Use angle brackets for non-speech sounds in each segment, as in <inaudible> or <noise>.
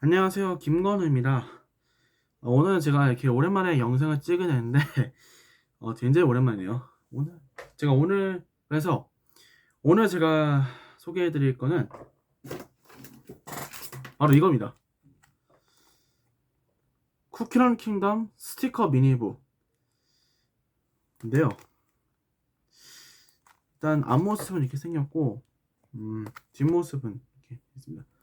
안녕하세요. 김건우입니다. 어, 오늘 제가 이렇게 오랜만에 영상을 찍어냈는데, <laughs> 어, 굉장히 오랜만이에요. 오늘, 제가 오늘, 그래서, 오늘 제가 소개해 드릴 거는, 바로 이겁니다. 쿠키런 킹덤 스티커 미니부. 인데요. 일단 앞모습은 이렇게 생겼고, 음, 뒷모습은 이렇게 있습니다.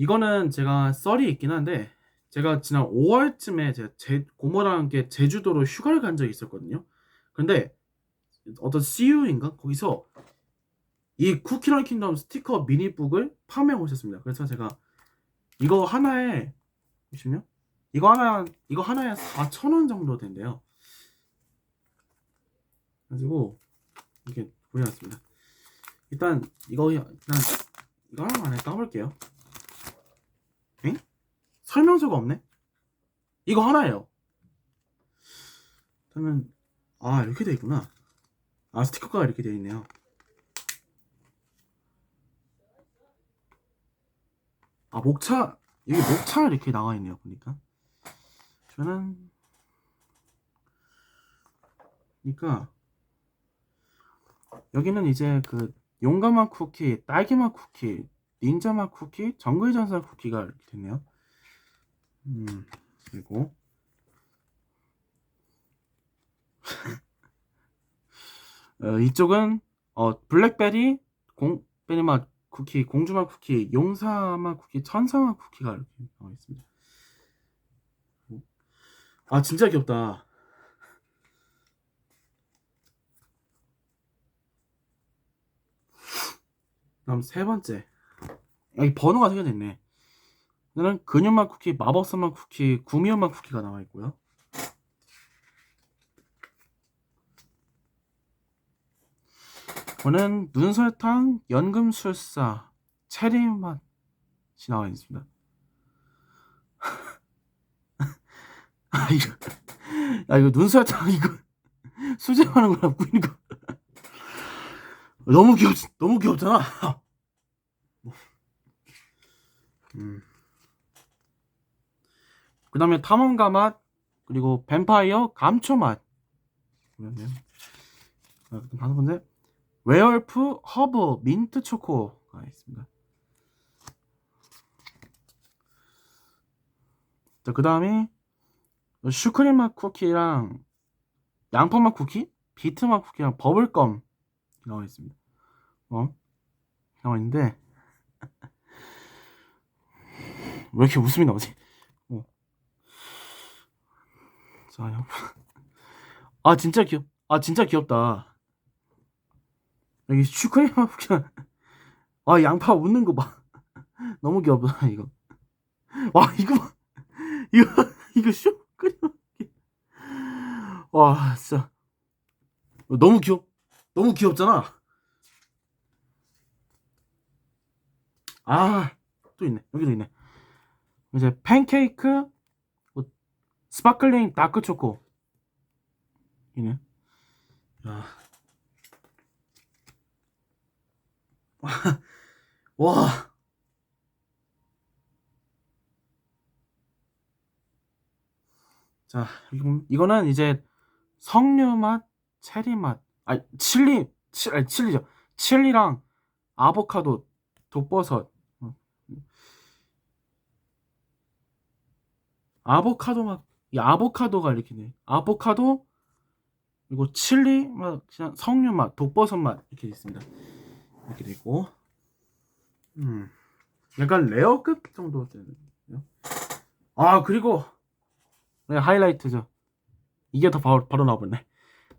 이거는 제가 썰이 있긴 한데 제가 지난 5월쯤에 제가 제 고모랑 함께 제주도로 휴가를 간 적이 있었거든요. 근데 어떤 CU인가 거기서 이 쿠키런 킹덤 스티커 미니북을 판매하고 있었습니다. 그래서 제가 이거 하나에 보시면 이거 하나 이거 하나에 4,000원 정도 된대요. 가지고 이렇게 보내놨습니다. 일단 이거 일단 이거 하나만 까볼게요. 엥? 설명서가 없네? 이거 하나예요. 저는 아 이렇게 돼 있구나. 아 스티커가 이렇게 돼 있네요. 아 목차 여기 목차 이렇게 나와 있네요 보니까. 저는 그러니까 여기는 이제 그 용감한 쿠키, 딸기맛 쿠키, 닌자 맛 쿠키, 정글 전설 쿠키가 이렇게 됐네요. 음, 그리고 <laughs> 어, 이쪽은 어, 블랙베리, 공 베리 맛 쿠키, 공주 맛 쿠키, 용사 맛 쿠키, 천사 맛 쿠키가 이렇게 나와 있습니다. 아 진짜 귀엽다. 다음 세 번째. 여기 번호가 새겨져 있네. 저는 근육맛 쿠키, 마법사맛 쿠키, 구미호맛 쿠키가 나와 있고요. 저는 눈설탕, 연금술사, 체리맛이 나와 있습니다. <laughs> 아 이거, 야 이거 눈설탕 이거 <laughs> 수제하는 거랑 뿌리는 거 너무 귀엽, 너무 귀엽잖아. 그 다음에 탐험가 맛, 그리고 뱀파이어 감초 맛. 그러면 다섯 번째, 웨얼프 허브 민트 초코가 있습니다. 자, 그 다음에 슈크림 맛 쿠키랑 양파 맛 쿠키, 비트 맛 쿠키랑 버블껌 나와 있습니다. 어? 나와 있는데 <laughs> 왜 이렇게 웃음이 나오지? 어. 자, 양 <laughs> 아, 진짜 귀엽, 아, 진짜 귀엽다. 여기 슈크림 그냥, 아, 양파 웃는 거 봐. <laughs> 너무 귀엽다, 이거. 와, 이거, 봐. <laughs> 이거, 이거 슈크림. 와, 진짜. 너무 귀엽, 너무 귀엽잖아. 아, 또 있네. 여기도 있네. 이제 팬케이크, 뭐, 스파클링 다크 초코. 이네. 야. 와. 자, 이거, 이거는 이제 석류 맛, 체리 맛, 아니, 칠리, 치, 아니, 칠리죠. 칠리랑 아보카도, 독버섯, 아보카도 맛, 이 아보카도가 이렇게 돼. 아보카도, 그리고 칠리 맛, 그냥 석류 맛, 독버섯 맛 이렇게 있습니다. 이렇게 되고, 음, 약간 레어급 정도 되네요. 아 그리고 네, 하이라이트죠. 이게 더 바로, 바로 나와버렸네.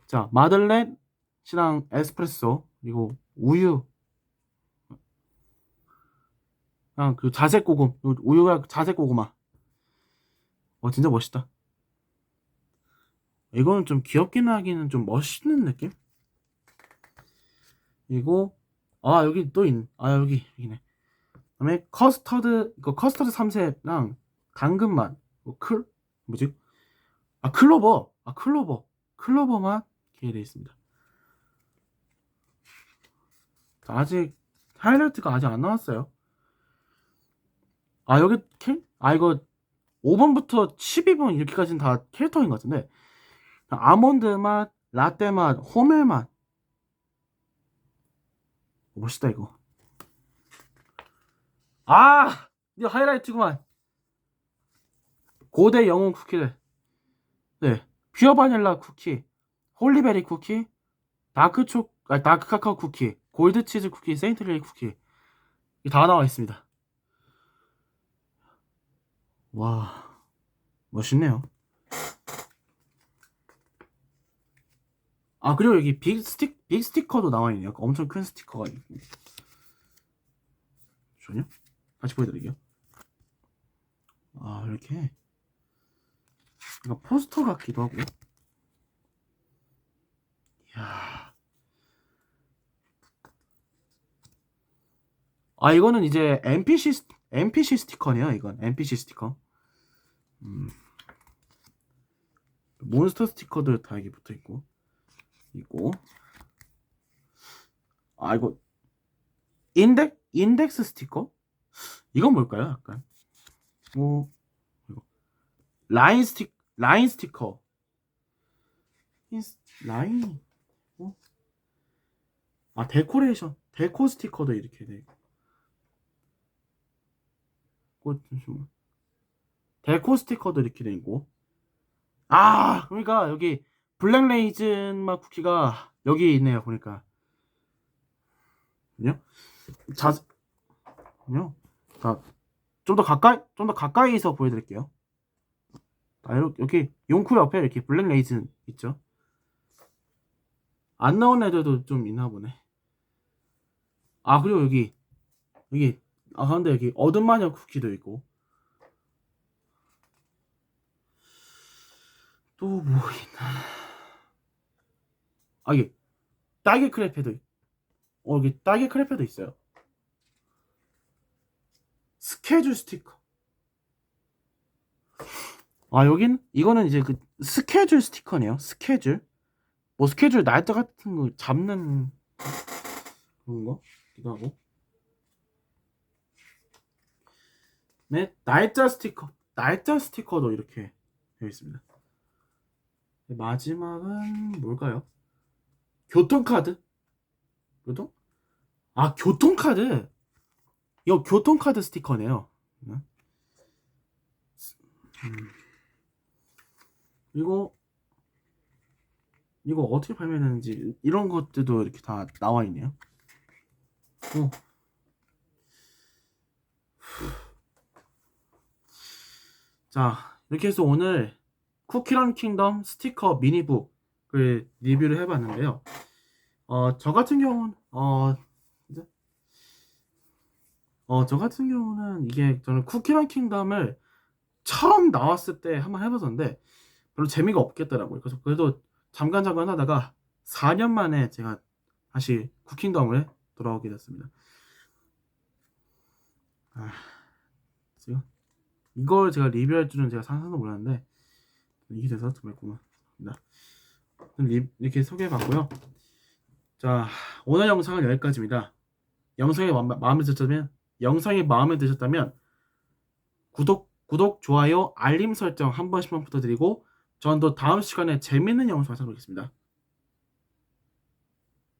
자, 마들렌이랑 에스프레소 그리고 우유, 아, 그 자색 고금, 우유가 자색 고구마. 어, 진짜 멋있다. 이거는 좀 귀엽긴 하기는 좀 멋있는 느낌? 그리고, 아, 여기 또 있네. 아, 여기, 여기네. 그 다음에 커스터드, 이거 커스터드 3세랑 당근맛, 뭐, 클, 뭐지? 아, 클로버. 아, 클로버. 클로버맛 기회되어 있습니다. 아직, 하이라이트가 아직 안 나왔어요. 아 여기 캐? 아 이거 5번부터 12번 이렇게까지는 다 캐릭터인 것 같은데 아몬드 맛, 라떼 맛, 호멜 맛. 멋있다 이거. 아! 이거 하이라이트구만. 고대 영웅 쿠키를 네 퓨어 바닐라 쿠키 홀리베리 쿠키 다크 초 아, 다크 카카오 쿠키 골드 치즈 쿠키 세인트레이 쿠키. 다 나와 있습니다. 와 멋있네요 아 그리고 여기 빅 스틱 빅 스티커도 나와 있네요. 엄청 큰 스티커가 있고 잠시만요 다시 보여드릴게요. 아 이렇게. 이거 포스터 같기도 하고. 이야. 아 이거는 이제 NPC 스- NPC 스티커네요 이건. NPC 스티커. 음. 몬스터 스티커들 다 여기 붙어 있고 있고. 아 이거 인덱 인덱스 스티커? 이건 뭘까요 약간? 뭐 이거. 라인 스틱 라인 스티커. 인스- 라인? 어? 아 데코레이션. 데코 스티커도 이렇게 돼 있고. 꽃 잠시만 데코 스티커도 이렇게 돼 있고. 아 그러니까 여기 블랙 레이즌 맛 쿠키가 여기 있네요 보니까. 아니요? 자 아니요? 자 좀 더 가까이 좀 더 가까이서 보여드릴게요. 여기 용쿠 옆에 이렇게 블랙 레이즌 있죠? 안 나온 애들도 좀 있나 보네. 아 그리고 여기 여기 아 근데 여기 어둠 마녀 쿠키도 있고. 또 뭐 있나 아 이게 딸기 크레페도 있- 어 여기 딸기 크레페도 있어요. 스케줄 스티커. 아 여긴 이거는 이제 그 스케줄 스티커네요. 스케줄. 뭐 스케줄 날짜 같은 거 잡는 그런 거 기도 하고. 네 날짜 스티커. 날짜 스티커도 이렇게 되어 있습니다. 네, 마지막은 뭘까요? 교통카드? 교통? 아 교통카드 이거 교통카드 스티커네요 음. 이거 이거 어떻게 발매되는지 이런 것들도 이렇게 다 나와 있네요 어. 자 이렇게 해서 오늘 쿠키런 킹덤 스티커 미니북 을 리뷰를 해봤는데요 어, 저 같은 경우는, 어, 이제, 어, 저 같은 경우는 이게 저는 쿠키런 킹덤을 처음 나왔을 때 한번 해봤었는데 별로 재미가 없겠더라고요. 그래서 그래도 잠깐 잠깐 하다가 4년 만에 제가 다시 쿠킹덤을 돌아오게 됐습니다. 아, 지금 이걸 제가 리뷰할 줄은 제가 상상도 몰랐는데 이게 돼서 정말 고맙습니다. 리- 이렇게 소개해봤고요. 자, 오늘 영상은 여기까지입니다. 영상이 마, 마음에 드셨다면, 영상이 마음에 드셨다면, 구독, 구독, 좋아요, 알림 설정 한 번씩만 부탁드리고, 전또 다음 시간에 재밌는 영상 찾아오겠습니다.